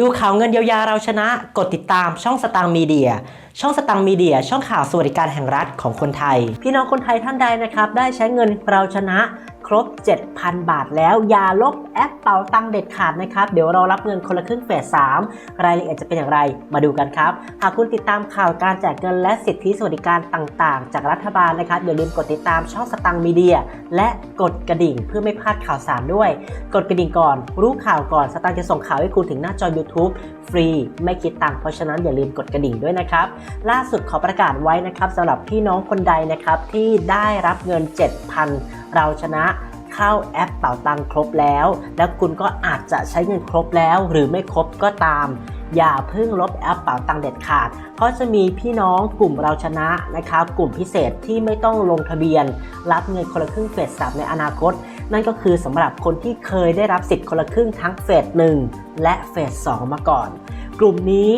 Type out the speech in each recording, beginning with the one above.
ดูข่าวเงินเยียวยาเราชนะ กดติดตามช่องสตางค์มีเดีย ช่องสตางค์มีเดีย ช่องข่าวสวัสดิการแห่งรัฐของคนไทย พี่น้องคนไทยท่านใดนะครับ ได้ใช้เงินเราชนะ ครบ 7,000 บาทแล้วอย่าลบแอปเป๋าตังเด็ดขาดนะครับ เดี๋ยวเรารับเงินคนละครึ่งเฟส3รายละเอียดจะเป็นอย่างไรมาดูกันครับ หากคุณติดตามข่าวการแจกเงินและสิทธิสวัสดิการต่างๆ จากรัฐบาลนะครับอย่าลืมกดติดตามช่องสตังค์มีเดีย และกดกระดิ่งเพื่อไม่พลาดข่าวสารด้วย กดกระดิ่งก่อน รู้ข่าวก่อนสตางค์จะส่งข่าวให้คุณถึงหน้าจอ YouTube ฟรีไม่คิดตังค์เพราะฉะนั้นอย่าลืมกดกระดิ่งด้วยนะครับล่าสุดขอประกาศไว้นะครับสำหรับพี่น้องคนใดนะครับที่ได้รับเงิน 7,000 เราชนะเข้าแอปเป่าตังครบแล้ว แล้วคุณก็อาจจะใช้เงินครบแล้วหรือไม่ครบก็ตาม อย่าเพิ่งลบแอปเป่าตังเด็ดขาด เพราะจะมีพี่น้องกลุ่มเราชนะนะครับ กลุ่มพิเศษที่ไม่ต้องลงทะเบียน รับเงินคนละครึ่งเฟสสามในอนาคต นั่นก็คือสำหรับคนที่เคยได้รับสิทธิ์คนละครึ่งทั้งเฟส1และเฟส2มาก่อน กลุ่มนี้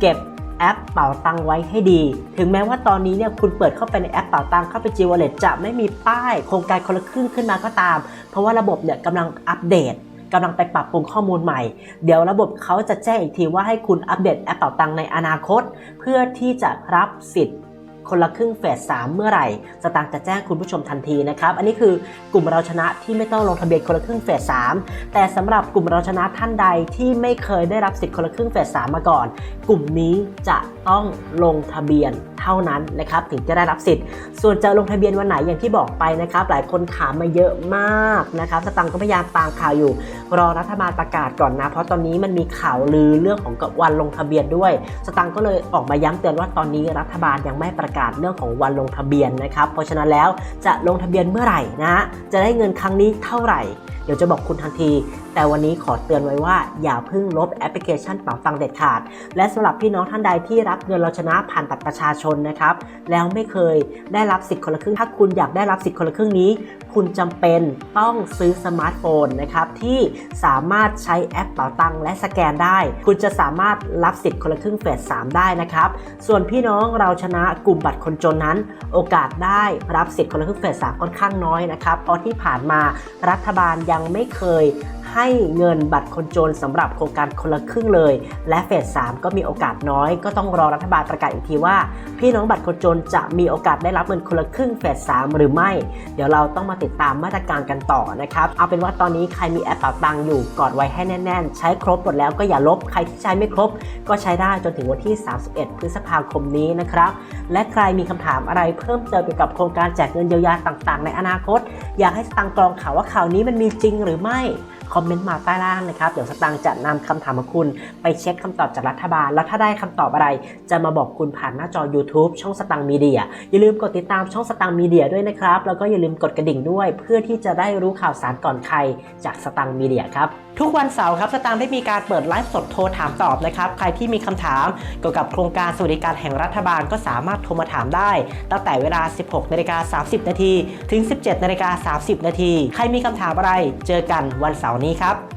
เก็บ แอปเป่าตังไว้ให้ดี ถึงแม้ว่าตอนนี้เนี่ยคุณเปิดเข้าไปในแอปเป่าตังเข้าไป G Wallet จะไม่มีป้ายโครงการคนละครึ่งขึ้นมาก็ตาม เพราะว่าระบบเนี่ยกำลังอัปเดตกำลังไปปรับปรุงข้อมูลใหม่ เดี๋ยวระบบเขาจะแจ้งอีกทีว่าให้คุณอัปเดตแอปเป่าตังในอนาคต เพื่อที่จะรับสิทธิ์ คนละครึ่งเฟส3เมื่อไหร่ สตางค์จะแจ้งคุณผู้ชมทันทีนะครับ อันนี้คือกลุ่มเราชนะที่ไม่ต้องลงทะเบียนคนละครึ่งเฟส3แต่สำหรับกลุ่มเราชนะท่านใดที่ไม่เคยได้รับสิทธิ์คนละครึ่งเฟส3มาก่อน กลุ่มนี้จะต้องลงทะเบียน เท่านั้นนะครับถึงจะได้รับสิทธิ์ ส่วนจะลงทะเบียนวันไหนอย่างที่บอกไปนะครับ หลายคนถามมาเยอะมากนะครับสตังค์ก็พยายามตามข่าวอยู่ รอรัฐบาลประกาศก่อนนะ เพราะตอนนี้มันมีข่าวลือเรื่องของวันลงทะเบียนด้วย สตังค์ก็เลยออกมาย้ำเตือนว่าตอนนี้รัฐบาลยังไม่ประกาศเรื่องของวันลงทะเบียนนะครับ เพราะฉะนั้นแล้วจะลงทะเบียนเมื่อไหร่นะ จะได้เงินครั้งนี้เท่าไหร่เดี๋ยวจะบอกคุณทันที แต่วันนี้ขอเตือนไว้ว่า อย่าเพิ่งลบแอปพลิเคชันเป๋าตังค์เด็ดขาด และสำหรับพี่น้องท่านใดที่รับเงินเราชนะผ่านบัตรประชาชนนะครับ แล้วไม่เคยได้รับสิทธิ์คนละครึ่ง ถ้าคุณอยากได้รับสิทธิ์คนละครึ่งนี้ คุณจำเป็นต้องซื้อสมาร์ทโฟนนะครับที่สามารถใช้แอปเป๋าตังค์และสแกนได้ คุณจะสามารถรับสิทธิ์คนละครึ่งเฟส3ได้นะครับ ส่วนพี่น้องเราชนะกลุ่มบัตรคนจนนั้น โอกาสได้รับสิทธิ์คนละครึ่งเฟส3ค่อนข้างน้อยนะครับเพราะที่ผ่านมารัฐบาลยังไม่เคย ให้เงินบัตรคนจนสำหรับโครงการคนละครึ่งเลย และเฟส 3 ก็มีโอกาสน้อย ก็ต้องรอรัฐบาลประกาศอีกทีว่า พี่น้องบัตรคนจนจะมีโอกาสได้รับเงินคนละครึ่งเฟส 3 หรือไม่ เดี๋ยวเราต้องมาติดตามมาตรการกันต่อนะครับ เอาเป็นว่าตอนนี้ใครมีแอปเป๋าตังอยู่กอดไว้ให้แน่น ๆ ใช้ครบหมดแล้วก็อย่าลบ ใครที่ใช้ไม่ครบ ก็ใช้ได้จนถึงวันที่ 31 พฤษภาคมนี้นะครับ และใครมีคำถามอะไรเพิ่มเติมเกี่ยวกับโครงการแจกเงินเยียวยาต่าง ๆ ในอนาคต อยากให้ตังกรองข่าวว่าข่าวนี้มันมีจริงหรือไม่ คอมเมนต์มาใต้ล่างนะครับ เดี๋ยวสตางค์จะนำคำถามของคุณไปเช็คคำตอบจากรัฐบาล แล้วถ้าได้คำตอบอะไร จะมาบอกคุณผ่านหน้าจอ YouTube ช่องสตังค์มีเดีย อย่าลืมกดติดตามช่องสตังค์มีเดียด้วยนะครับ แล้วก็อย่าลืมกดกระดิ่งด้วย เพื่อที่จะได้รู้ข่าวสารก่อนใครจากสตังค์มีเดียครับทุกวันเสาร์ครับสตางค์ได้มีการเปิดไลฟ์สดโทรถามตอบนะครับ ใครที่มีคำถามเกี่ยวกับโครงการสวัสดิการแห่งรัฐบาลก็สามารถโทรมาถามได้ ตั้งแต่เวลา 16นาฬิกา30 นาทีถึง 17นาฬิกา30 นาทีใครมีคำถามอะไร เจอกันวันเสาร์นี้ครับ